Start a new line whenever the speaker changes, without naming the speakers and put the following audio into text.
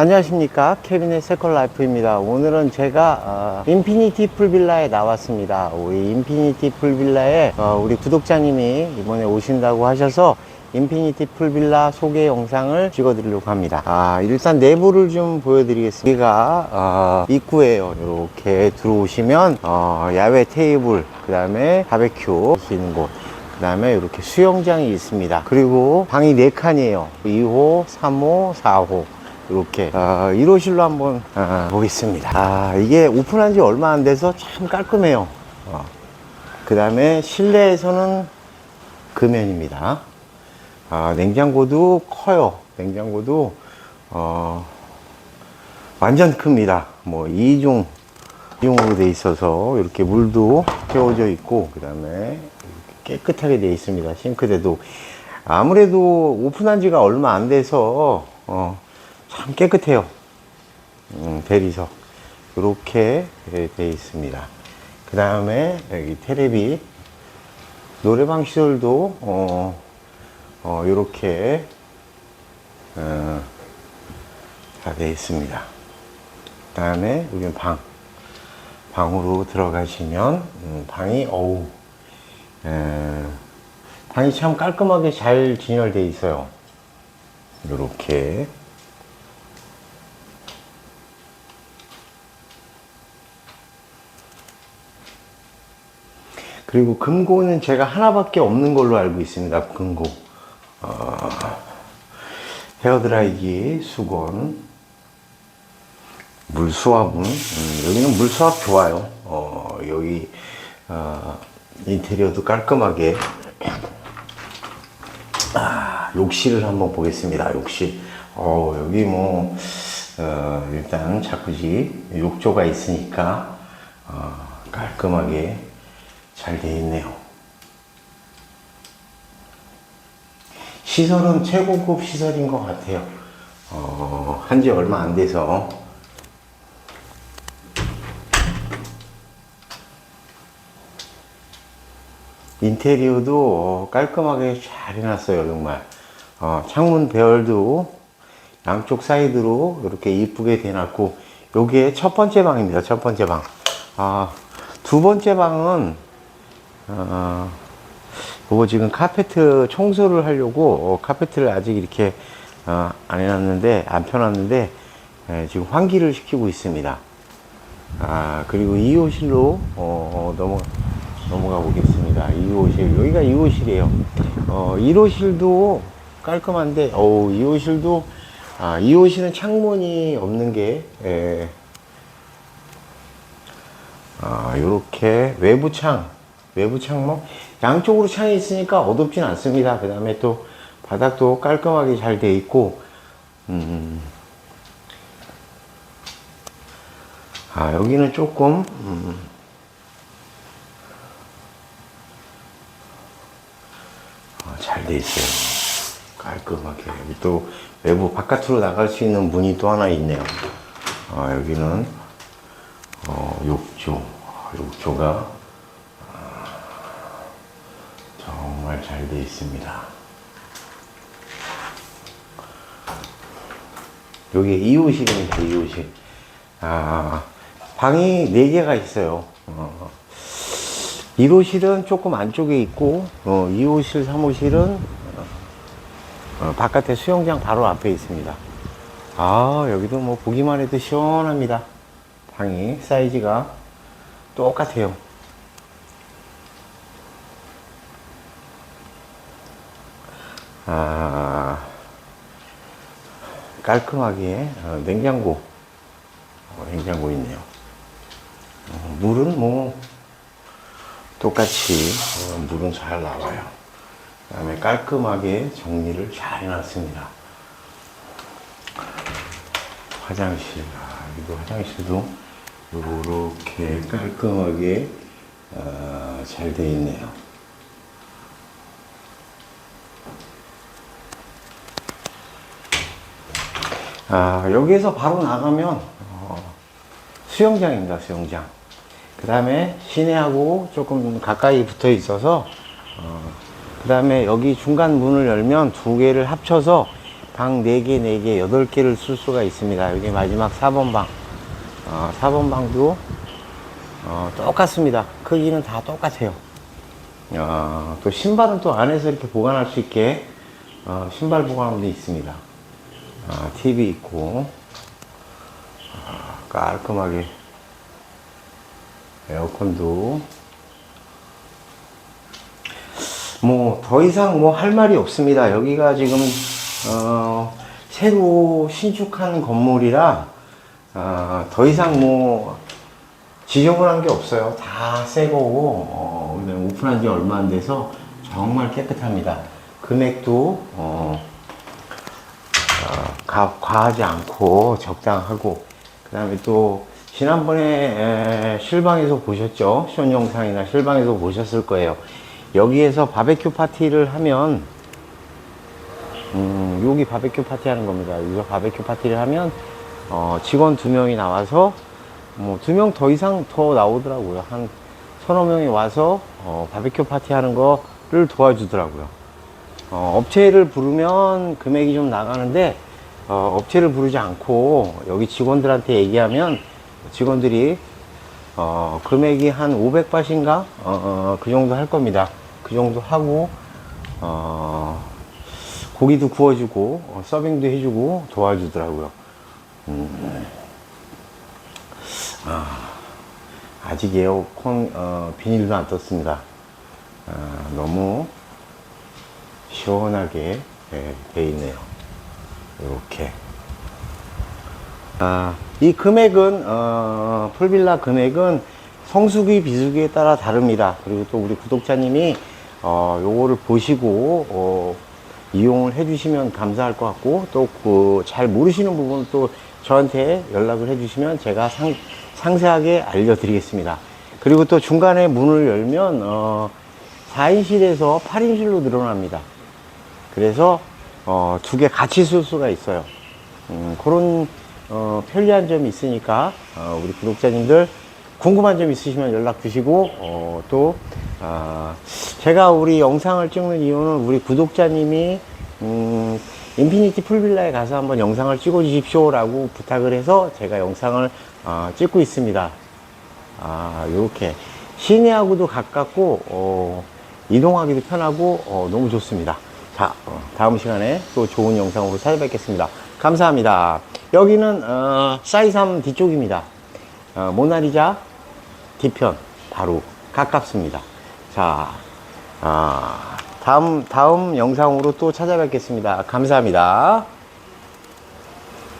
안녕하십니까 케빈의 세컨 라이프입니다 오늘은 제가 어, 인피니티 풀빌라에 나왔습니다 우리 인피니티 풀빌라에 어, 우리 구독자님이 이번에 오신다고 하셔서 인피니티 풀빌라 소개 영상을 찍어 드리려고 합니다 아 일단 내부를 좀 보여드리겠습니다 여기가 어, 입구에요 이렇게 들어오시면 어, 야외 테이블 그 다음에 바베큐 할 수 있는 곳그 다음에 이렇게 수영장이 있습니다. 그리고 방이 4칸이에요. 2호, 3호, 4호. 이렇게 어, 1호실로 한번 어, 보겠습니다. 아, 이게 오픈한 지 얼마 안 돼서 참 깔끔해요. 그 다음에 실내에서는 금연입니다. 아, 냉장고도 커요. 냉장고도 어, 완전 큽니다. 뭐 2종 이용으로 돼 있어서 이렇게 물도 채워져 있고 그 다음에 깨끗하게 돼 있습니다. 싱크대도 아무래도 오픈한 지가 얼마 안 돼서 어, 참 깨끗해요. 음, 대리석 이렇게 돼 있습니다. 그 다음에 여기 테레비 노래방 시설도 어, 어, 이렇게 어, 다 되어 있습니다. 그 다음에 여기는 방 방으로 들어가시면 음, 방이 어우 에, 방이 참 깔끔하게 잘 진열되어 있어요. 이렇게 그리고 금고는 제가 하나밖에 없는 걸로 알고 있습니다. 금고 어, 헤어드라이기 수건 물수압은 음, 여기는 물수압 좋아요. 어, 여기 어, 인테리어도 깔끔하게 아, 욕실을 한번 보겠습니다. 욕실. 어, 여기 뭐 어, 일단 자쿠지 욕조가 있으니까 어, 깔끔하게 잘 되어 있네요. 시설은 최고급 시설인 것 같아요. 어, 한지 얼마 안 돼서 인테리어도 어, 깔끔하게 잘 해놨어요 정말 어, 창문 배열도 양쪽 사이드로 이렇게 이쁘게 대놨고 요게 첫 번째 방입니다 첫 번째 방 아, 두 번째 방은 어, 요거 지금 카페트 청소를 하려고 어, 카페트를 아직 이렇게 어, 안 해놨는데 안 펴놨는데 예, 지금 환기를 시키고 있습니다 아 그리고 2호실로 어, 넘어 넘어가 보겠습니다. 2호실 여기가 2호실이에요. 어, 1호실도 깔끔한데 어우 2호실도 아 2호실은 창문이 없는 게 예. 아 요렇게 외부 창 외부 창문 양쪽으로 창이 있으니까 어둡진 않습니다. 그 다음에 또 바닥도 깔끔하게 잘 돼 있고 음. 아 여기는 조금 음. 어, 잘돼 있어요. 깔끔하게. 여기 또 외부 바깥으로 나갈 수 있는 문이 또 하나 있네요. 어, 여기는 어, 욕조. 어, 욕조가 어, 정말 잘 돼 있습니다. 여기 2호실입니다, 2호실. 아, 방이 4개가 있어요. 어, 1호실은 조금 안쪽에 있고, 어, 2호실, 3호실은 어, 바깥에 수영장 바로 앞에 있습니다. 아, 여기도 뭐 보기만 해도 시원합니다. 방이 사이즈가 똑같아요. 아, 깔끔하게 어, 냉장고, 어, 냉장고 있네요. 어, 물은 뭐 똑같이 어, 물은 잘 나와요. 그 다음에 깔끔하게 정리를 잘 해놨습니다. 화장실, 아, 여기도 화장실도 이렇게 깔끔하게 어, 잘 되어 있네요. 아, 여기에서 바로 나가면 어, 수영장입니다, 수영장. 그 다음에 시내하고 조금 가까이 붙어 있어서 어, 그 다음에 여기 중간 문을 열면 두 개를 합쳐서 방 4개, 4개, 8개를 쓸 수가 있습니다. 여기 마지막 4번 방. 어, 4번 방도 어, 똑같습니다. 크기는 다 똑같아요. 어, 또 신발은 또 안에서 이렇게 보관할 수 있게 어, 신발 보관함도 있습니다. 아, TV 있고 아, 깔끔하게 에어컨도 뭐 더 이상 뭐 할 말이 없습니다. 여기가 지금 어, 새로 신축한 건물이라 어, 더 이상 뭐 지저분한 게 없어요. 다 새 거고 어, 오픈한 지 얼마 안 돼서 정말 깨끗합니다. 금액도 어, 어, 가, 과하지 않고 적당하고 그 다음에 또 지난번에 에, 실방에서 보셨죠? 쇼 영상이나 실방에서 보셨을 거예요. 여기에서 바베큐 파티를 하면 음, 여기 바베큐 파티 하는 겁니다. 여기서 바베큐 파티를 하면 어, 직원 두 명이 나와서 뭐 두 명 더 이상 더 나오더라고요. 한 서너 명이 와서 어, 바베큐 파티 하는 거를 도와주더라고요. 어, 업체를 부르면 금액이 좀 나가는데 어, 업체를 부르지 않고 여기 직원들한테 얘기하면 직원들이 어, 금액이 한 500바트인가 어, 어, 그 정도 할 겁니다. 그 정도 하고 어, 고기도 구워주고 어, 서빙도 해주고 도와주더라고요. 음. 아, 아직 에어컨 어, 비닐도 안 떴습니다. 아, 너무 시원하게 예, 돼 있네요. 이렇게. 아, 이 금액은 어, 풀빌라 금액은 성수기 비수기에 따라 다릅니다. 그리고 또 우리 구독자님이 어, 요거를 보시고 어, 이용을 해주시면 감사할 것 같고 또그잘 모르시는 부분은 또 저한테 연락을 해주시면 제가 상, 상세하게 알려드리겠습니다. 그리고 또 중간에 문을 열면 어, 4인실에서 8인실로 늘어납니다. 그래서 어, 두 개 같이 쓸 수가 있어요. 음, 그런 어, 편리한 점이 있으니까 어, 우리 구독자님들 궁금한 점 있으시면 연락 주시고 어, 또 아, 제가 우리 영상을 찍는 이유는 우리 구독자님이 음, 인피니티 풀빌라에 가서 한번 영상을 찍어 주십시오 라고 부탁을 해서 제가 영상을 어, 찍고 있습니다. 아, 요렇게 시내하고도 가깝고 어, 이동하기도 편하고 어, 너무 좋습니다. 자, 어, 다음 시간에 또 좋은 영상으로 찾아뵙겠습니다. 감사합니다. 여기는 어, 사이삼 뒤쪽입니다. 어, 모나리자 뒤편 바로 가깝습니다. 자, 아, 다음 다음 영상으로 또 찾아뵙겠습니다. 감사합니다.